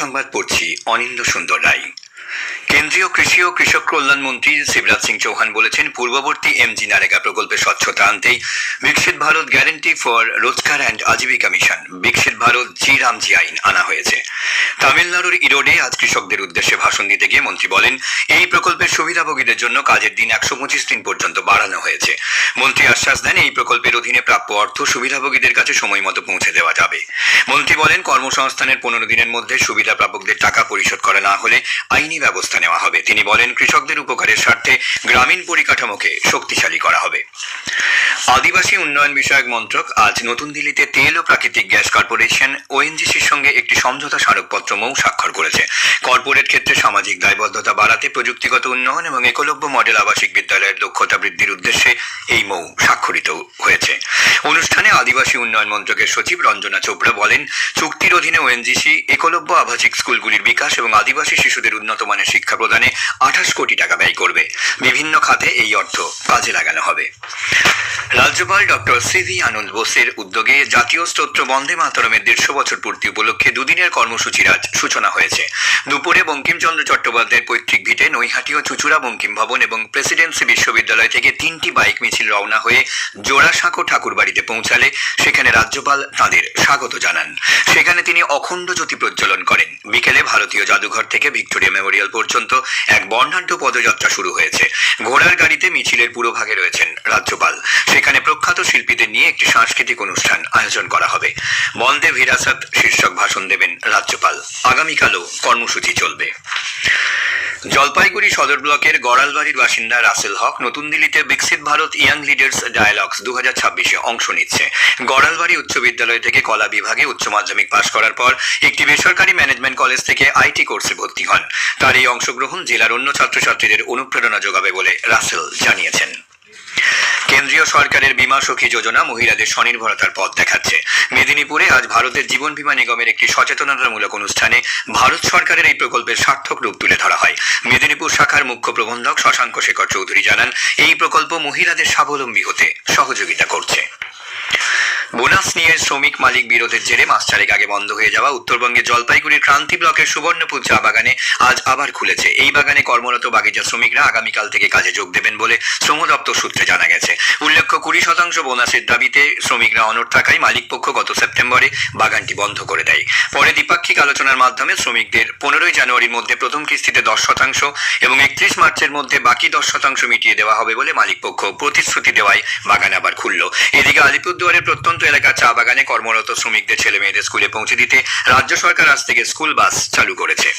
সংবাদ পড়ছি অনিন্দ সুন্দর রায়। কেন্দ্রীয় কৃষি ও কৃষক কল্যাণ মন্ত্রী শিবরাজ সিং চৌহান বলেছেন, পূর্ববর্তী এমজি নারেগা প্রকল্পে স্বচ্ছতা আনতেই Viksit Bharat guarantee for Rozgar and Ajeevika mission, Viksit Bharat G Ramji আইন আনা হয়েছে। তামিলনাড়ুর ইরোডে আজ কৃষকদের উদ্দেশ্যে ভাষণ দিতে গিয়ে মন্ত্রী বলেন, এই প্রকল্পের সুবিধাভোগীদের জন্য কাজের দিন একশো পঁচিশ দিন পর্যন্ত বাড়ানো হয়েছে। মন্ত্রী আশ্বাস দেন, এই প্রকল্পের অধীনে প্রাপ্য অর্থ সুবিধাভোগীদের কাছে সময় মতো পৌঁছে দেওয়া যাবে। মন্ত্রী বলেন, কর্মসংস্থানের পনেরো দিনের মধ্যে সুবিধা প্রাপকদের টাকা পরিশোধ করা না হলে আইনি ব্যবস্থা নেওয়া হবে। তিনি বলেন কৃষকদের উপকারের স্বার্থে গ্রামীণ পরিকাঠামোকে শক্তিশালী করা হবে। আদিবাসী উন্নয়ন বিষয়ক মন্ত্রক আজ নতুন দিল্লিতে তেল ও প্রাকৃতিক গ্যাস কর্পোরেশন ওএনজিসির সঙ্গে একটি সমঝোতা স্মারকপত্র মৌ স্বাক্ষর করেছে। কর্পোরেট ক্ষেত্রে সামাজিক দায়বদ্ধতা বাড়াতে প্রযুক্তিগত উন্নয়ন এবং একলব্য মডেল আবাসিক বিদ্যালয়ের দক্ষতা বৃদ্ধির উদ্দেশ্যে এই মৌ স্বাক্ষরিত হয়েছে। অনুষ্ঠানে আদিবাসী উন্নয়ন মন্ত্রকের সচিব রঞ্জনা চোপড়া বলেন, চুক্তির অধীনে ওএনজিসি একলব্য আবাসিক স্কুলগুলির বিকাশ এবং আদিবাসী শিশুদের উন্নত মানের শিক্ষা প্রদানে আঠাশ কোটি টাকা ব্যয় করবে। বিভিন্ন খাতে এই অর্থ কাজে লাগানো হবে। রাজ্যপাল ডক্টর সিভি আনন্দ বোসের উদ্যোগে জাতীয় স্তোত্র বন্দে মাতরমের দেড়শো বছর পূর্তি উপলক্ষে দুদিনের কর্মসূচির আজ সূচনা হয়েছে। দুপুরে বঙ্কিমচন্দ্র চট্টোপাধ্যায়ের পৈতৃক ভিটে নৈহাটি ও চুচুড়া বঙ্কিম ভবন এবং প্রেসিডেন্সি বিশ্ববিদ্যালয় থেকে তিনটি বাইক মিছিল রওনা হয়ে জোড়াসাঁকো ঠাকুরবাড়িতে পৌঁছালে সেখানে রাজ্যপাল তাঁদের স্বাগত জানান। সেখানে তিনি অখণ্ড জ্যোতি প্রজ্বলন করেন। বিকেলে ভারতীয় জাদুঘর থেকে ভিক্টোরিয়া মেমোরিয়াল পর্যন্ত এক বর্ণাঢ্য পদযাত্রা শুরু হয়েছে। ঘোড়ার গাড়িতে মিছিলের পুরো ভাগে রয়েছেন রাজ্যপাল। সেখানে প্রখ্যাত শিল্পীদের নিয়ে একটি সাংস্কৃতিক অনুষ্ঠান আয়োজন করা হবে। বন্দে ভিরাসাত শীর্ষক ভাষণ দেবেন রাজ্যপাল। আগামীকালও কর্মসূচি চলবে। জলপাইগুড়ি সদর ব্লকের গড়ালবাড়ির বাসিন্দা রাসেল হক নতুন দিল্লিতে বিকশিত ভারত ইয়াং লিডার্স ডায়ালগস দু হাজার ছাব্বিশে অংশ নিচ্ছে। গড়ালবাড়ি উচ্চ বিদ্যালয় থেকে কলা বিভাগে উচ্চ মাধ্যমিক পাশ করার পর একটি বেসরকারি ম্যানেজমেন্ট কলেজ থেকে আইটি কোর্সে ভর্তি হন। তার এই অংশগ্রহণ জেলার অন্য ছাত্রছাত্রীদের অনুপ্রেরণা যোগাবে বলে রাসেল জানিয়েছেন। সরকারের বীমা সখী যোজনা মহিলাদের স্বনির্ভরতার পথ দেখাচ্ছে। মেদিনীপুরে আজ ভারতের জীবন বীমা নিগমের একটি সচেতনতামূলক অনুষ্ঠানে ভারত সরকারের এই প্রকল্পের সার্থক রূপ তুলে ধরা হয়। মেদিনীপুর শাখার মুখ্য প্রবন্ধক শশাঙ্ক শেখর চৌধুরী জানান, এই প্রকল্প মহিলাদের স্বাবলম্বী হতে সহযোগিতা করছে। বোনাস নিয়ে শ্রমিক মালিক বিরোধের জেরে মাস চারেক আগে বন্ধ হয়ে যাওয়া উত্তরবঙ্গের জলপাইগুড়ির ক্রান্তি ব্লকের সুবর্ণপুর চা বাগানে আজ আবার খুলেছে। এই বাগানে কর্মরত বাগিচা শ্রমিকরা আগামীকাল থেকে কাজে যোগ দেবেন বলে শ্রম দপ্তর সূত্রে জানা গেছে। উল্লেখ্য, কুড়ি শতাংশ বোনাসের দাবিতে শ্রমিকরা অনড় থাকায় মালিক পক্ষ গত সেপ্টেম্বরে বাগানটি বন্ধ করে দেয়। পরে দ্বিপাক্ষিক আলোচনার মাধ্যমে শ্রমিকদের পনেরোই জানুয়ারির মধ্যে প্রথম কিস্তিতে দশ শতাংশ এবং একত্রিশ মার্চের মধ্যে বাকি দশ শতাংশ মিটিয়ে দেওয়া হবে বলে মালিক পক্ষ প্রতিশ্রুতি দেওয়ায় বাগান আবার খুলল। এদিকে আলিপুরদুয়ারের প্রত্যন্ত এলাকার চা বাগানে কর্মরত শ্রমিকদের ছেলে মেয়েদের স্কুলে পৌঁছে দিতে রাজ্য সরকার আজ থেকে স্কুল বাস চালু করেছে।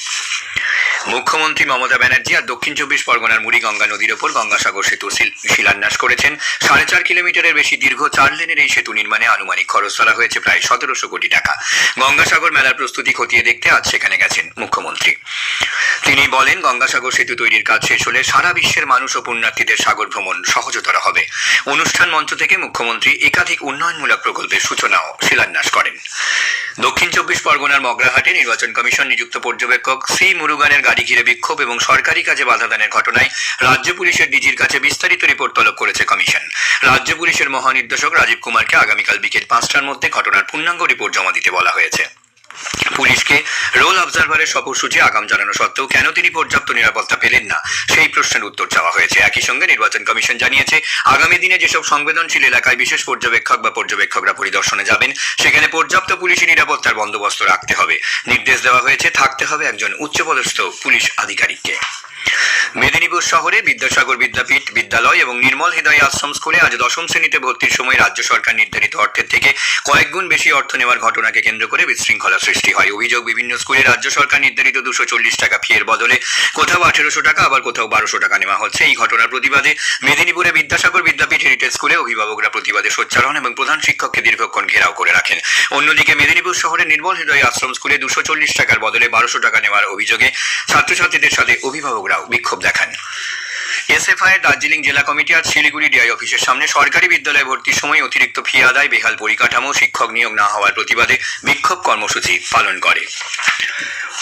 মুখ্যমন্ত্রী মমতা ব্যানার্জি আর দক্ষিণ চব্বিশ পরগনার মুড়িগঙ্গা নদীর ওপর গঙ্গাসাগর সেতু শিলান্যাস করেছেন। সাড়ে চার কিলোমিটারের বেশি দীর্ঘ চার লেনের এই সেতু নির্মাণে আনুমানিক খরচ তোলা হয়েছে প্রায় সতেরোশো কোটি টাকা। গঙ্গাসাগর মেলার প্রস্তুতি খতিয়ে দেখতে আজ সেখানে গেছেন মুখ্যমন্ত্রী। তিনি বলেন গঙ্গাসাগর সেতু তৈরির কাজ শেষ হলে সারা বিশ্বের মানুষ ও পুণ্যার্থীদের সাগর ভ্রমণ সহজতর হবে। অনুষ্ঠান মঞ্চ থেকে মুখ্যমন্ত্রী একাধিক উন্নয়নমূলক প্রকল্পের সূচনাও শিলান্যাস করেন। দক্ষিণ চব্বিশ পরগনার মগরাহাটে নির্বাচন কমিশন নিযুক্ত পর্যবেক্ষক সি মুরুগানের গাড়ি ঘিরে বিক্ষোভ এবং সরকারি কাজে বাধা দানের ঘটনায় রাজ্য পুলিশের ডিজির কাছে বিস্তারিত রিপোর্ট তলব করেছে কমিশন। রাজ্য পুলিশের মহানির্দেশক রাজীব কুমারকে আগামীকাল বিকেল পাঁচটার মধ্যে ঘটনার পূর্ণাঙ্গ রিপোর্ট জমা দিতে বলা হয়েছে। পুলিশকে রোল অবজারভারের সফরসূচি আগাম জানানো সত্ত্বেও কেন তিনি পর্যাপ্ত নিরাপত্তা পেলেন না? সেই প্রশ্নের উত্তর চাওয়া হয়েছে। একই সঙ্গে নির্বাচন কমিশন জানিয়েছে, আগামী দিনে যেসব সংবেদনশীল এলাকায় বিশেষ পর্যবেক্ষক বা পর্যবেক্ষকরা পরিদর্শনে যাবেন, সেখানে পর্যাপ্ত পুলিশি নিরাপত্তার বন্দোবস্ত রাখতে হবে। নির্দেশ দেওয়া হয়েছে, থাকতে হবে একজন উচ্চপদস্থ পুলিশ আধিকারিককে। মেদিনীপুর শহরে বিদ্যাসাগর বিদ্যাপীঠ, বিদ্যালয় এবং নির্মল হৃদয় আশ্রম স্কুলে আজ দশম শ্রেণীতে ভর্তির সময় রাজ্য সরকার নির্ধারিত অর্থের থেকে কয়েক গুণ বেশি অর্থ নেওয়ার ঘটনাকে কেন্দ্র করে বিশৃঙ্খলা সৃষ্টি হয়। অভিযোগ, বিভিন্ন স্কুলে রাজ্য সরকার নির্ধারিত দুশো চল্লিশ টাকা ফিয়ের বদলে কোথাও আঠেরোশো টাকা, আবার কোথাও বারোশো টাকা নেওয়া হচ্ছে। এই ঘটনার প্রতিবাদে মেদিনীপুরে বিদ্যাসাগর বিদ্যাপীঠ হেরিটেজ স্কুলে অভিভাবকরা প্রতিবাদে সোচ্চার হন এবং প্রধান শিক্ষককে দীর্ঘক্ষণ ঘেরাও করে রাখেন। অন্যদিকে মেদিনীপুর শহরের নির্মল হৃদয় আশ্রম স্কুলে দুশো চল্লিশ টাকার বদলে বারোশো টাকা নেওয়ার অভিযোগে ছাত্রছাত্রীদের সাথে অভিভাবকরাও বিক্ষোভ দেখান। এসএফআই দার্জিলিং জেলা কমিটি আর শিলিগুড়ি ডিআই অফিসের সামনে সরকারি বিদ্যালয়ে ভর্তির সময় অতিরিক্ত ফি আদায়, বেহাল পরিকাঠামো, শিক্ষক নিয়োগ না হওয়ার প্রতিবাদে বিক্ষোভ কর্মসূচি পালন করে।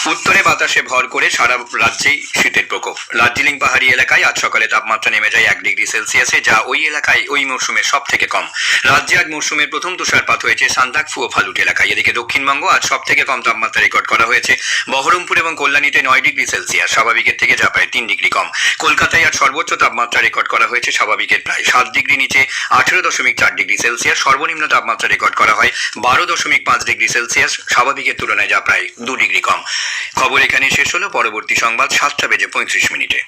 উত্তরে বাতাসে ভর করে সারা রাজ্যেই শীতের প্রকোপ। দার্জিলিং পাহাড়ি এলাকায় আজ সকালে তাপমাত্রা নেমে যায় এক ডিগ্রি সেলসিয়াসে, যা ওই এলাকায় ওই মৌসুমের সব থেকে কম। রাজ্যে আজ মৌসুমের প্রথম তুষারপাত হয়েছে সান্দাকফু ও ফালুট এলাকায়। এদিকে দক্ষিণবঙ্গ আজ সব থেকে কম তাপমাত্রা রেকর্ড করা হয়েছে। বহরমপুর এবং কল্যাণীতে নয় ডিগ্রি সেলসিয়াস, স্বাভাবিকের থেকে যা প্রায় তিন ডিগ্রি কম। কলকাতায় আজ সর্বোচ্চ তাপমাত্রা রেকর্ড করা হয়েছে, স্বাভাবিকের প্রায় সাত ডিগ্রি নিচে আঠেরো দশমিক চার ডিগ্রি সেলসিয়াস। সর্বনিম্ন তাপমাত্রা রেকর্ড করা হয় বারো দশমিক পাঁচ ডিগ্রি সেলসিয়াস, স্বাভাবিকের তুলনায় যা প্রায় দু ডিগ্রি কম। খবর এখানে শেষ হলো। পরবর্তী সংবাদ সাতটা বেজে পঁয়ত্রিশ মিনিটে।